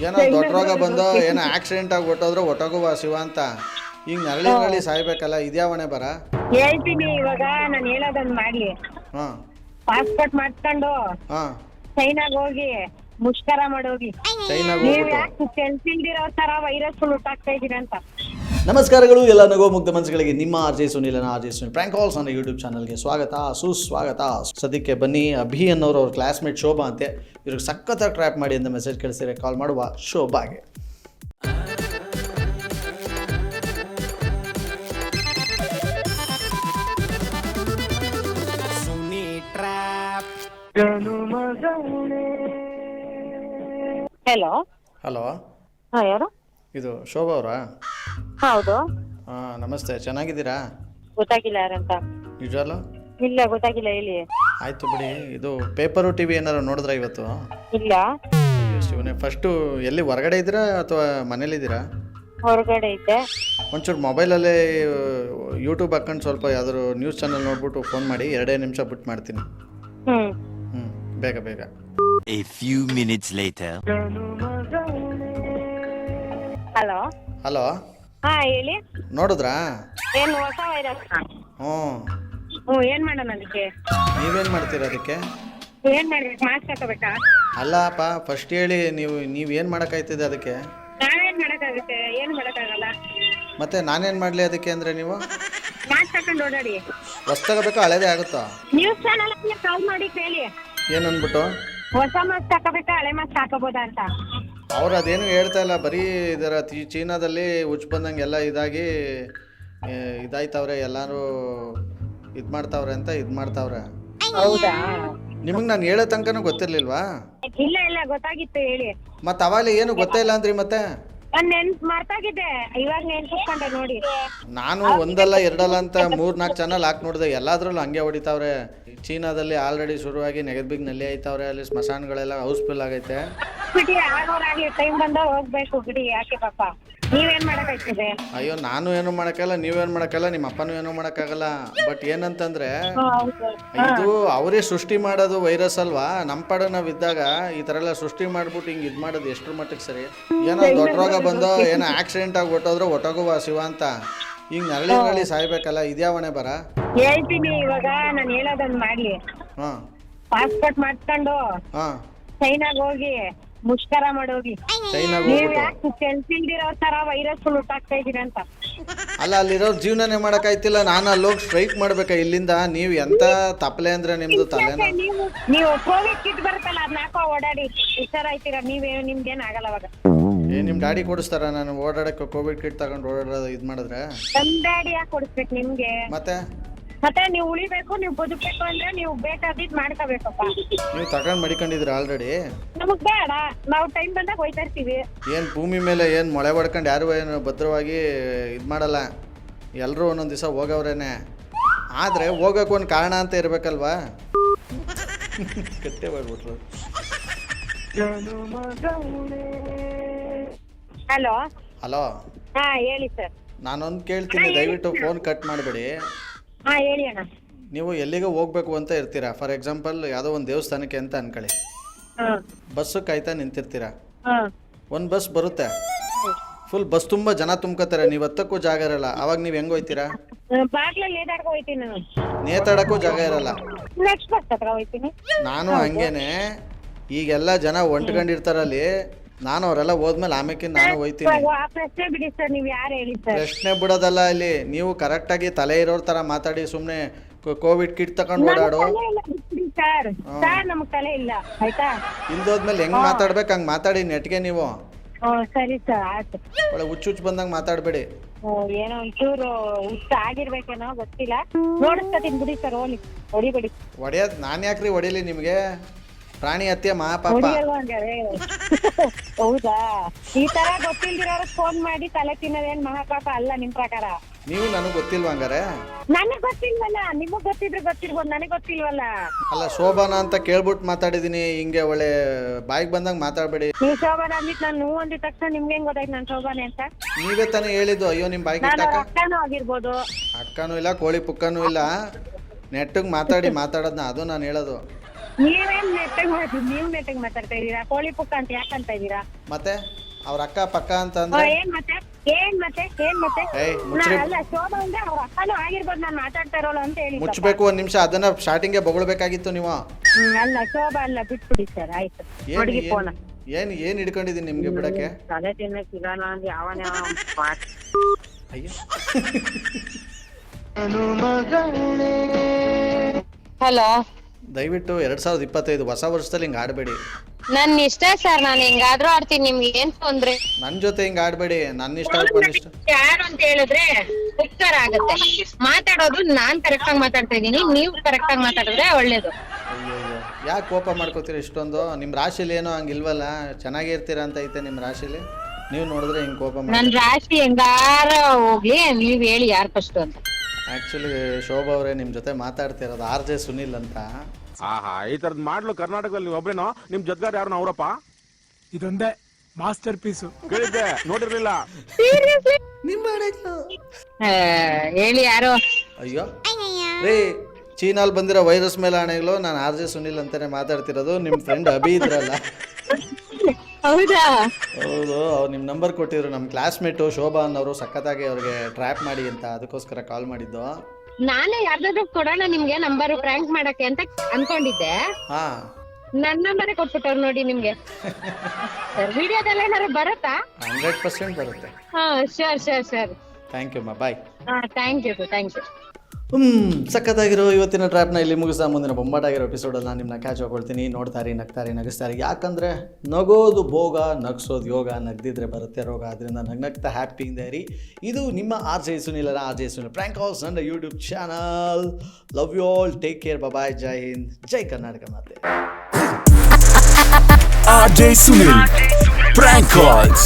ಏನೋ ದೊಡ್ಡ ರೋಗ ಬಂದು ಏನೋ ಆಕ್ಸಿಡೆಂಟ್ ಆಗಿ ಹೊಟ್ಟೋದ್ರೆ ಹೊಟ್ಟೋಗುವ ಶಿವ ಅಂತ. ಈಗ ನರಳಿ ನರಳಿ ಸಾಯ್ಬೇಕಲ್ಲ ಇದ್ಯಾವಣೆ ಬರ? ಹೇಳ್ತೀನಿ ಇವಾಗ ನಾನು ಹೇಳೋದನ್ನ ಮಾಡ್ಲಿ. ಹಾ. ಪಾಸ್ಪೋರ್ಟ್ ಮಾಡ್ಕೊಂಡು ಹಾ. ಚೈನಾಗ್ ಹೋಗಿ ಮುಷ್ಕರ ಮಾಡೋಗಿ. ಚೈನಾಗ ನೀವ್ ಹೋಗ್ಬಿಟ್ಟು. ಯಾಕೆ ಕೆಲ್ಸಿಲ್ದಿರೋ ತರ ವೈರಸ್ ಹುಟ್ಟಾಗ್ತಾ ಇದೀರ ಅಂತ. ನಮಸ್ಕಾರಗಳು ಎಲ್ಲ ನಗೋ ಮುಗ್ಧ ಮನಸ್ಸುಗಳಿಗೆ ನಿಮ್ಮ R J ಸುನಿಲನ R J Sunil prank calls ಅನ್ನೋ ಯೂಟ್ಯೂಬ್ ಚಾನಲ್ಗೆ ಸ್ವಾಗತ ಸುಸ್ವಾಗತ. ಸದ್ಯಕ್ಕೆ ಬನ್ನಿ ಅಭಿ ಅನ್ನೋರು ಅವ್ರ ಕ್ಲಾಸ್ಮೇಟ್ ಶೋಭಾ ಅಂತೆ. ಇವ್ರಿಗೆ ಸಖತ್ತಾಗಿ ಟ್ರ್ಯಾಪ್ ಮಾಡಿ ಅಂತ ಮೆಸೇಜ್ ಕಳಿಸಿದ್ರೆ ಕಾಲ್ ಮಾಡುವ ಶೋಭಾಗೆ. ಹಲೋ ಹಲೋ ಯಾರು? ಇದು ಶೋಭಾ ಅವರಾ? ಹೌದು. ಹಾಂ ನಮಸ್ತೆ. ಚೆನ್ನಾಗಿದ್ದೀರಾ? ಗೊತ್ತಾಗಿಲ್ಲ ಯಾರಂತ. ನಿಜವಲ್ಲ ಇಲ್ಲ ಗೊತ್ತಾಗಿಲ್ಲ ಹೇಳಿ. ಆಯ್ತು ಬಿಡಿ. ಇದು ಪೇಪರು ಟಿವಿ ಏನಾರು ನೋಡಿದ್ರಾ ಇವತ್ತು? ಇಲ್ಲ. ಶಿವನೇ. ಫಸ್ಟು ಎಲ್ಲಿ ಹೊರಗಡೆ ಇದ್ದೀರಾ ಅಥವಾ ಮನೇಲಿದ್ದೀರಾ ಹೊರಗಡೆ ಇದ್ದೆ. ಒಂಚೂರು ಮೊಬೈಲಲ್ಲೇ ಯೂಟ್ಯೂಬ್ ಹಾಕೊಂಡು ಸ್ವಲ್ಪ ಯಾವ್ದಾದ್ರು ನ್ಯೂಸ್ ಚಾನಲ್ ನೋಡ್ಬಿಟ್ಟು ಫೋನ್ ಮಾಡಿ ಎರಡೇ ನಿಮಿಷ ಬಿಟ್ಟು ಮಾಡ್ತೀನಿ. ಹ್ಮ್. ಹ್ಞೂ ಬೇಗ ಬೇಗ. A few minutes later. Hello. Hello. ಹಾ ಹೇಳಿ. ನೋಡಿದ್ರಾ? ಏನು ಹೊಸ ವೈರಸ್ ಹ್ಞೂ. ಹ್ಮ್ ಏನ್ ಮಾಡೋಣ ಅದಕ್ಕೆ? ನೀವೇನು ಮಾಡ್ತೀರಾ ಅದಕ್ಕೆ? ಏನ್ ಮಾಡ್ಬೇಕು ಮಾಸ್ಕ್ ಹಾಕೋಬೇಕಾ? ಅಲ್ಲಪ್ಪ ಫಸ್ಟ್ ಹೇಳಿ ನೀವು ನೀವು ಏನು ಮಾಡೋಕ್ಕಾಯ್ತದೆ ಅದಕ್ಕೆ? ನಾವೇನ್ ಮಾಡಕ್ಕಾಗುತ್ತೆ? ಏನ್ ಮಾಡಕ್ಕಾಗಲ್ಲ? ಮತ್ತೆ ನಾನೇನ್ ಮಾಡ್ಲಿ ಅದಕ್ಕೆ ಅಂದ್ರೆ ನೀವು? ಮಾಸ್ಕ್ ಹಾಕೊಂಡು ಓಡಾಡಿ. ಹೊಸ್ದಾಗಬೇಕಾ ಹಳೇದೇ ಆಗುತ್ತಾ? ನ್ಯೂಸ್ ಚಾನಲ್ ಕಾಲ್ ಮಾಡಿ ಕೇಳಿ. ಏನು ಅಂದ್ಬಿಟ್ಟು ಹೊಸ ಮಾಸ್ಕ್ ಹಾಕೋಬೇಕಾ ಹಳೆ ಮಾಸ್ಕ್ ಹಾಕೋಬೋದಾ ಅಂತ. ಅವ್ರು ಅದೇನು ಹೇಳ್ತಾ ಇಲ್ಲ. ಬರೀ ಇದರ ಚೀನಾದಲ್ಲಿ ಹುಚ್ಚು ಬಂದಂಗೆ ಎಲ್ಲ ಇದಾಗಿ ಇದಾಯ್ತವ್ರೆ ಎಲ್ಲರೂ ಇದು ಮಾಡ್ತಾವ್ರೆ ಅಂತ ಇದು ಮಾಡ್ತಾವ್ರೆ. ಹೌದಾ? ನಿಮಗೆ ನಾನು ಹೇಳೋ ತನಕನೂ ಗೊತ್ತಿರ್ಲಿಲ್ವಾ? ಇಲ್ಲ ಇಲ್ಲ ಗೊತ್ತಾಗಿತ್ತು ಹೇಳಿ. ಮತ್ತೆ ಅವಾಗ ಏನು ಗೊತ್ತೇ ಇಲ್ಲ ಅಂದ್ರಿ ಮತ್ತೆ? ನಾನ್ ನೆನ್ಪ್ ಮರ್ತಾಗಿದ್ದೆ ಇವಾಗ ನೆನ್ಪಿಸ್ಕೊಂಡೆ ನೋಡಿ. ನಾನು ಒಂದಲ್ಲ ಎರಡಲ್ಲ ಅಂತ ಮೂರ್ ನಾಲ್ಕು ಚಾನಲ್ ಹಾಕಿ ನೋಡಿದೆ. ಎಲ್ಲಾದ್ರಲ್ಲೂ ಹಂಗೆ ಹೊಡಿತಾವ್ರೆ. ಚೀನಾದಲ್ಲಿ ಆಲ್ರೆಡಿ ಶುರುವಾಗಿ ನೆಗದ್ಬಿಗ್ನಲ್ಲಿ ಆಯ್ತಾವ್ರೆ ಅಲ್ಲಿ ಸ್ಮಶಾನಗಳೆಲ್ಲ ಹೌಸ್ಫುಲ್ ಆಗೈತೆ. ಬಿಡಿ ಆಗೋರಾಗ್ಲಿ ಟೈಮ್ ಬಂದ ಹೋಗ್ಬೇಕು ಬಿಡಿ ಯಾಕೆ ಪಾಪ? ನೀವೇನ್ ಮಾಡಕ್ಕಾಗ್ತದೆ? ಅಯ್ಯೋ ನಾನು ಏನು ಮಾಡಕ್ಕಲ್ಲ ನೀವೇನು ಮಾಡಕ್ಕಲ್ಲ ನಿಮ್ಮ ಅಪ್ಪನೂ ಏನು ಮಾಡಕ್ಕಾಗಲ್ಲ. ಬಟ್ ಏನಂತಂದ್ರೆ ಹೌದು. ಇದು ಅವರೇ ಸೃಷ್ಟಿ ಮಾಡೋದು ವೈರಸ್ ಅಲ್ವಾ? ನಮ್ಮ ಪಾಡ ನಾವಿದ್ದಾಗ ಈ ತರ ಎಲ್ಲ ಸೃಷ್ಟಿ ಮಾಡ್ಬಿಟ್ಟು ಹಿಂಗ್ ಇದ್ ಮಾಡೋದು ಎಷ್ಟ್ರ ಮಟ್ಟಿಗೆ ಸರಿ? ಏನೋ ದೊಡ್ಡ ರೋಗ ಬಂದು ಏನೋ ಆಕ್ಸಿಡೆಂಟ್ ಆಗಿ ಹೊಟ್ಟೋದ್ರೆ ಹೊಟ್ಟೋಗುವ ಶಿವ ಅಂತ. ಹಿಂಗ್ ನರಳಿ ನರಳಿ ಸಾಯ್ಬೇಕಲ್ಲ ಇದ್ಯಾವಣೆ ಬರ? ಹೇಳ್ತೀನಿ ಇವಾಗ ನಾನು ಹೇಳೋದನ್ನ ಮಾಡ್ಲಿ. ಹಾ. ಪಾಸ್ಪೋರ್ಟ್ ಮಾಡ್ಕೊಂಡು ಹಾ. ಚೈನಾಗ್ ಹೋಗಿ ಮುಷ್ಕರ ಮಾಡೋಗಿ ಚೈನಾಗ ನೀವ್ ಹೋಗ್ಬಿಟ್ಟು. ಯಾಕೆ ಸೆಲ್ಫಿಲ್ದಿರೋ ತರ ವೈರಸ್ ಹುಟ್ಟಾಗ್ತಾ ಇದೀರ ಅಂತ? ಅಲ್ಲ ಅಲ್ಲಿರೋ ಜೀವನನೇ ಮಾಡೋಕ್ಕಾಯ್ತಿಲ್ಲ. ನಾನು ಅಲ್ಲಿ ಹೋಗಿ ಸ್ಟ್ರೈಕ್ ಮಾಡ್ಬೇಕಾ ಇಲ್ಲಿಂದ? ನೀವ್ ಎಂತ ತಪ್ಪಲೆ ಅಂದ್ರೆ ನಿಮ್ದು ತಲೆ ನೀವು ನೀವು ಕೋವಿಡ್ ಕಿಟ್ ಬರುತ್ತಲ್ಲ ಅದ್ನ ಹಾಕೋ ಓಡಾಡಿ. ಹುಷಾರಾಯ್ತೀರ ನೀವೇ ನಿಮ್ಗೇನ್ ಆಗಲ್ಲ ಅವಾಗ? ಏ ನಿಮ್ಮ ಡ್ಯಾಡಿ ಕೊಡಿಸ್ತಾರ? ನಾನು ಓಡಾಡಕ್ಕೆ ಕೋವಿಡ್ ಕಿಟ್ ತಗೊಂಡು ಓಡಾಡೋದು ಇದ್ ಮಾಡಿದ್ರೆ? ನಮ್ ಡ್ಯಾಡಿ ಯಾಕೆ ಕೊಡಿಸ್ಬೇಕು ನಿಮ್ಗೆ? ಮತ್ತೆ? ಮತ್ತೆ ನೀವು ಉಳಿಬೇಕು ನೀವು ಬದುಕಬೇಕು ಅಂದ್ರೆ ನೀವು ಬೇಕಾದಿದ್ ಮಾಡ್ಕೋಬೇಕಪ್ಪ. ನೀವು ತಗೊಂಡ್ ಮಡಿಕೊಂಡಿದ್ರ ಆಲ್ರೆಡಿ ನಮಗ್ ಬೇಡ. ನಾವು ಟೈಮ್ ಬಂದಾಗ ಹೋಯ್ತಾ ಇರ್ತೀವಿ. ಏನು ಭೂಮಿ ಮೇಲೆ ಏನು ಮೊಳೆ ಹೊಡ್ಕೊಂಡು ಯಾರು ಏನು ಭದ್ರವಾಗಿ ಇದು ಮಾಡಲ್ಲ. ಎಲ್ಲರೂ ಒಂದೊಂದು ದಿವಸ ಹೋಗವ್ರೇನೆ. ಆದರೆ ಹೋಗಕ್ ಒಂದು ಕಾರಣ ಅಂತ ಇರಬೇಕಲ್ವಾ? ಕತ್ತೆ ಮಾಡ್ಬಿಟ್ರು. ಹಲೋ ಹಲೋ ಹಾ ಹೇಳಿ ಸರ್ ನಾನೊಂದು ಕೇಳ್ತೀನಿ ದಯವಿಟ್ಟು ಫೋನ್ ಕಟ್ ಮಾಡಬೇಡಿ. ಹಾ ಹೇಳಿ ಅಣ್ಣ. ನೀವು ಎಲ್ಲಿಗೆ ಹೋಗ್ಬೇಕು ಅಂತ ಇರ್ತೀರಾ? ಫಾರ್ ಎಕ್ಸಾಂಪಲ್ ಯಾವುದೋ ಒಂದು ದೇವಸ್ಥಾನಕ್ಕೆ ಅಂತ ಅನ್ಕೊಳ್ಳಿ. ಬಸ್ ಬಸ್ಸು ಕಾಯ್ತಾ ನಿಂತಿರ್ತೀರಾ? ಒಂದ್ ಒಂದು ಬಸ್ ಬರುತ್ತೆ. ಫುಲ್ ಬಸ್ ತುಂಬಾ ಜನ ತುಂಬ್ಕೋತಾರೆ. ನೀವು ಹತ್ತಕ್ಕೂ ಜಾಗ ಇರಲ್ಲ. ಅವಾಗ ನೀವು ಹೆಂಗ್ ಹೋಯ್ತೀರಾ? ಬಾಗ್ಲಲ್ಲಿ ಏದಾಡ್ಕೊ ಹೋಯ್ತೀನಿ ನಾನು. ನೇತಾಡಕ್ಕೂ ಜಾಗ ಇರಲ್ಲ. ನೆಕ್ಸ್ಟ್ ಬಸ್ ಹತ್ರ ಹೋಯ್ತೀನಿ. ನಾನು ಹಂಗೇನೆ. ಈಗೆಲ್ಲ ಜನ ಹೊಂಟ್ಕೊಂಡಿರ್ತಾರಲ್ಲಿ ನಾನು ಅವರೆಲ್ಲ ಹೋದ್ಮೇಲೆ ಆಮೇಲೆ ನಾನು ಹೋಯ್ತೀನಿ. ಪ್ರಶ್ನೆ ಬಿಡಿ ಸರ್ ನೀವು ಯಾರು ಹೇಳಿ ಸರ್? ಪ್ರಶ್ನೆ ಬಿಡೋದಲ್ಲ ಇಲ್ಲಿ. ನೀವು ಕರೆಕ್ಟಾಗಿ ತಲೆ ಇರೋರ್ ತರ ಮಾತಾಡಿ ಸುಮ್ನೆ ಕೋವಿಡ್ ಕಿಟ್ ತಕೊಂಡು ಓಡಾಡು. ಸರ್. ಸರ್ ನಮಗ್ ತಲೆ ಇಲ್ಲ ಆಯ್ತಾ? ಹಿಂದೋದ್ಮೇಲೆ ಹೆಂಗ್ ಮಾತಾಡ್ಬೇಕು ಹಂಗ್ ಮಾತಾಡಿ ನೆಟ್ಗೆ ನೀವು. ಸರಿ ಸರ್ ಆಯ್ತು. ಒಳ್ಳೆ ಹುಚ್ಚು ಹುಚ್ಚು ಬಂದಂಗ್ ಮಾತಾಡಬೇಡಿ. ಏನೋ ಒಂಚೂರು ಹುಚ್ಚ ಆಗಿರ್ಬೇಕೇನೋ ಗೊತ್ತಿಲ್ಲ. ನೋಡಿಸ್ಕೊತೀನಿ ಬಿಡಿ ಸರ್ ಹೋಗಿ ಹೊಡಿಬೇಡಿ. ಹೊಡೆಯೋದು ನಾನು ಯಾಕ್ರಿ ಹೊಡಿಲಿ ನಿಮಗೆ? ಪ್ರಾಣಿ ಹತ್ಯೆ ಮಹಾಪಾಪ. ಹೊಡಿಯಲ್ವಾ ಹಂಗಾರೆ? ಹೌದಾ? ಈ ತರ ಗೊತ್ತಿಲ್ದಿರೋರು ಫೋನ್ ಮಾಡಿ ತಲೆ ತಿನ್ನೋದೇನ್ ಮಹಾಪಾಪ ಅಲ್ಲ ನಿಮ್ ಪ್ರಕಾರ? ನೀವು ನನಗೆ ಗೊತ್ತಿಲ್ವಾ ಹಂಗಾರೆ? ನನಗ್ ಗೊತ್ತಿಲ್ವಲ್ಲ ನಿಮಗ್ ಗೊತ್ತಿದ್ರೆ ಗೊತ್ತಿರ್ಬೋದು ನನಗ್ ಗೊತ್ತಿಲ್ವಲ್ಲ? ಅಲ್ಲ ಶೋಭಾನ ಅಂತ ಕೇಳ್ಬಿಟ್ಟು ಮಾತಾಡಿದೀನಿ ಹಿಂಗೆ ಒಳ್ಳೆ ಬಾಯಿಗೆ ಬಂದಂಗೆ ಮಾತಾಡಬೇಡಿ. ನೀವ್ ಶೋಭಾನ ಅಂದಿದ್ ನಾನು ನೋವು ಅಂದಿದ ತಕ್ಷಣ ನಿಮ್ಗೆ ಹೆಂಗ್ ಗೊತ್ತಾಯ್ತು ನಾನು ಶೋಭಾನೆ ಅಂತ? ನೀವೇ ತಾನೇ ಹೇಳಿದ್ದು ಅಯ್ಯೋ ನಿಮ್ ಬಾಯಿಗೆ ನಾನು ಇಟ್ಟಾಕ? ಅಕ್ಕನೂ ಆಗಿರ್ಬೋದು. ಅಕ್ಕನೂ ಇಲ್ಲ ಕೋಳಿ ಪುಕ್ಕನೂ ಇಲ್ಲ. ನೆಟ್ಟಗ್ ಮಾತಾಡಿ ಮಾತಾಡೋದ್ನ ಅದು ನಾನು ಹೇಳೋದು. ನೀವೇನ್ ನೆಟ್ಟಗ್ ಮಾತಾಡ್ ನೀವ್ ನೆಟ್ಟಗ್ ಮಾತಾಡ್ತಾ ಇದೀರಾ ಕೋಳಿ ಪುಕ್ಕ ಅಂತ ಯಾಕಂತ ಇದೀರಾ ಮತ್ತೆ? ಅವ್ರ ಅಕ್ಕ ಪಕ್ಕ ಅಂತ ಓ, ಅಂದ್ರೆ ಏನ್ ಮತ್ತೆ? ಏನ್ ಮತ್ತೆ? ಏನ್ ಮತ್ತೆ? ಏಯ್, ನಾ ಮುಚ್ಚ್ರಿ. ಅಲ್ಲ ಶೋಭಾ ಅಂದ್ರೆ ಅವ್ರ ಅಕ್ಕನೂ ಆಗಿರ್ಬೋದು ನಾನು ಮಾತಾಡ್ತಾ ಇರೋಲ್ಲ ಅಂತ ಹೇಳಿ ಮುಚ್ಚಬೇಕು ಒಂದ್ ನಿಮಿಷ ಅದನ್ನ ಸ್ಟಾರ್ಟಿಂಗ್ ಬೊಗಳ್ಬೇಕಾಗಿತ್ತು ನೀವು. ಹ್ಮ್ ಅಲ್ಲ ಶೋಭಾ ಅಲ್ಲ ಬಿಟ್ಬಿಡಿ ಸರ್ ಆಯ್ತು. ಏನ್ ಹುಡುಗಿ ಫೋನ್ ಏನ್ ಏನ್ ಹಿಡ್ಕೊಂಡಿದೀನಿ ನಿಮ್ಗೆ ಬಿಡಕ್ಕೆ? ತಲೆ ತಿನ್ನಕ್ ಸಿಗಲ್ಲ ಅಂತ ಯಾವನ ಮಾತ್. ಅಯ್ಯ. ಹಲೋ. ದಯವಿಟ್ಟು ಎರಡ್ ಸಾವಿರದ ಇಪ್ಪತ್ತೈದು ಹೊಸ ವರ್ಷದಲ್ಲಿ ಹಿಂಗ್ ಆಡ್ಬೇಡಿ. ನನ್ ಇಷ್ಟ ಸರ್ ನಾನು ಹಿಂಗಾದ್ರೂ ಆಡ್ತೀನಿ ನಿಮ್ಗೆ ಏನ್ ತೊಂದ್ರೆ? ನನ್ ಜೊತೆ ಹಿಂಗ್ ಆಡ್ಬೇಡಿ ನನ್ನ ಇಷ್ಟ ಬಂದ ಇಷ್ಟ ಯಾರು ಅಂತ ಹೇಳಿದ್ರೆ ಉತ್ತರ ಆಗತ್ತೆ. ಮಾತಾಡೋದು ನಾನ್ ಕರೆಕ್ಟ್ ಆಗಿ ಮಾತಾಡ್ತಾ ಇದೀನಿ ನೀವು ಕರೆಕ್ಟ್ ಆಗಿ ಮಾತಾಡಿದ್ರೆ ಒಳ್ಳೇದು. ಅಯ್ಯಯ್ಯೋ ಯಾಕೆ ಕೋಪ ಮಾಡ್ಕೋತೀರಿ ಇಷ್ಟೊಂದು? ನಿಮ್ಮ ರಾಶಿಲಿ ಏನೋ ಹಂಗಿಲ್ವಲ್ಲ ಚೆನ್ನಾಗೇ ಇರ್ತೀರಾ ಅಂತ ಐತೆ ನಿಮ್ಮ ರಾಶಿಲಿ? ನೀವು ನೋಡಿದ್ರೆ ಹಿಂಗ್ ಕೋಪ ನನ್ ಮಾಡಿ ರಾಶಿ ಹೆಂಗಾರ ಹೋಗ್ಲಿ ನೀವ್ ಹೇಳಿ ಯಾರ್ ಫಸ್ಟ್ ಅಂತ. ಆಕ್ಚುಲಿ ಶೋಭಾ ಅವರೇ ನಿಮ್ಮ ಜೊತೆ ಮಾತಾಡ್ತಿರೋದು ಆರ್ ಜೆ ಸುನಿಲ್ ಅಂತ. ಆಹಾ ಈ ತರದ್ ಮಾಡ್ಲು ಕರ್ನಾಟಕದಲ್ಲಿ ನೀವು ಒಬ್ರೇನೋ? ನಿಮ್ ಜೊತೆಗಾರ ಯಾರು ಅವರಪ್ಪ? ಇದೊಂದೇ ಮಾಸ್ಟರ್ ಪೀಸು. ಕೇಳಿದ್ದೆ ನೋಡಿರ್ಲಿಲ್ಲ. ನಿಮ್ಮ ಹೇಳಿ ಯಾರು? ಅಯ್ಯೋ. ರೇ ಚೀನಾಲ್ ಬಂದಿರೋ ವೈರಸ್ ಮೇಲೆ ಆಣೆಗಳು ನಾನು ಆರ್ ಜೆ ಸುನಿಲ್ ಅಂತಾನೆ ಮಾತಾಡ್ತಿರೋದು. ನಿಮ್ಮ ಫ್ರೆಂಡ್ ಅಭಿ ಇದ್ರಲ್ಲ. ಹೌದಾ? ಹೌದು ಅವ್ರು ನಿಮ್ಮ ನಂಬರ್ ಕೊಟ್ಟಿದ್ರು. ನಮ್ಮ ಕ್ಲಾಸ್ಮೇಟು ಶೋಭಾ ಅನ್ನೋರು ಸಖತ್ತಾಗಿ ಅವ್ರಿಗೆ ಟ್ರ್ಯಾಪ್ ಮಾಡಿ ಅಂತ ಅದಕ್ಕೋಸ್ಕರ ಕಾಲ್ ಮಾಡಿದ್ದು. ನಾನೇ ಯಾರ್ದಾದ್ರು ಕೊಡೋಣ ನಿಮ್ಗೆ ನಂಬರ್ ಪ್ರ್ಯಾಂಕ್ ಮಾಡಕ್ಕೆ ಅಂತ ಅನ್ಕೊಂಡಿದ್ದೆ. ಹಾ. ನನ್ ನಂಬರೇ ಕೊಟ್ಬಿಟ್ಟವ್ರು ನೋಡಿ ನಿಮ್ಗೆ. ಸರ್ ವಿಡಿಯೋದಲ್ಲಿ ಏನಾರು ಬರುತ್ತಾ? ಹಂಡ್ರೆಡ್ ಪರ್ಸೆಂಟ್ ಬರುತ್ತೆ. ಹಾ sure sure sure thank you ಮಾ ಬಾಯ್ ಹಾ ಥ್ಯಾಂಕ್ ಯು ಥ್ಯಾಂಕ್ ಯು ಹ್ಮ್, ಸಖತ್ತಾಗಿರೋ ಇವತ್ತಿನ ಟ್ರ್ಯಾಪ್ನ ಇಲ್ಲಿ ಮುಗಿಸ್ತಾ ಮುಂದಿನ ಬೊಂಬಾಟಾಗಿರೋ ಎಪಿಸೋಡಲ್ಲಿ ನಾನು ನಿಮ್ಮನ್ನ ಕ್ಯಾಚ್ ಹಾಕೊಳ್ತೀನಿ ನೋಡ್ತಾರೆ, ನಗ್ತಾರಿ, ನಗಿಸ್ತಾರೆ. ಯಾಕಂದರೆ ನಗೋದು ಭೋಗ, ನಗ್ಸೋದು ಯೋಗ, ನಗ್ದಿದ್ರೆ ಬರುತ್ತೆ ರೋಗ. ಅದರಿಂದ ನಗ್ ನಗ್ತಾ ಹ್ಯಾಪಿಯಿಂದ ಇರಿ. ಇದು ನಿಮ್ಮ R J ಸುನಿಲರ R J Sunil prank house ನನ್ನ YouTube channel love you all take care bye Jai Hind Jai Karnataka ಮಾತೆ calls.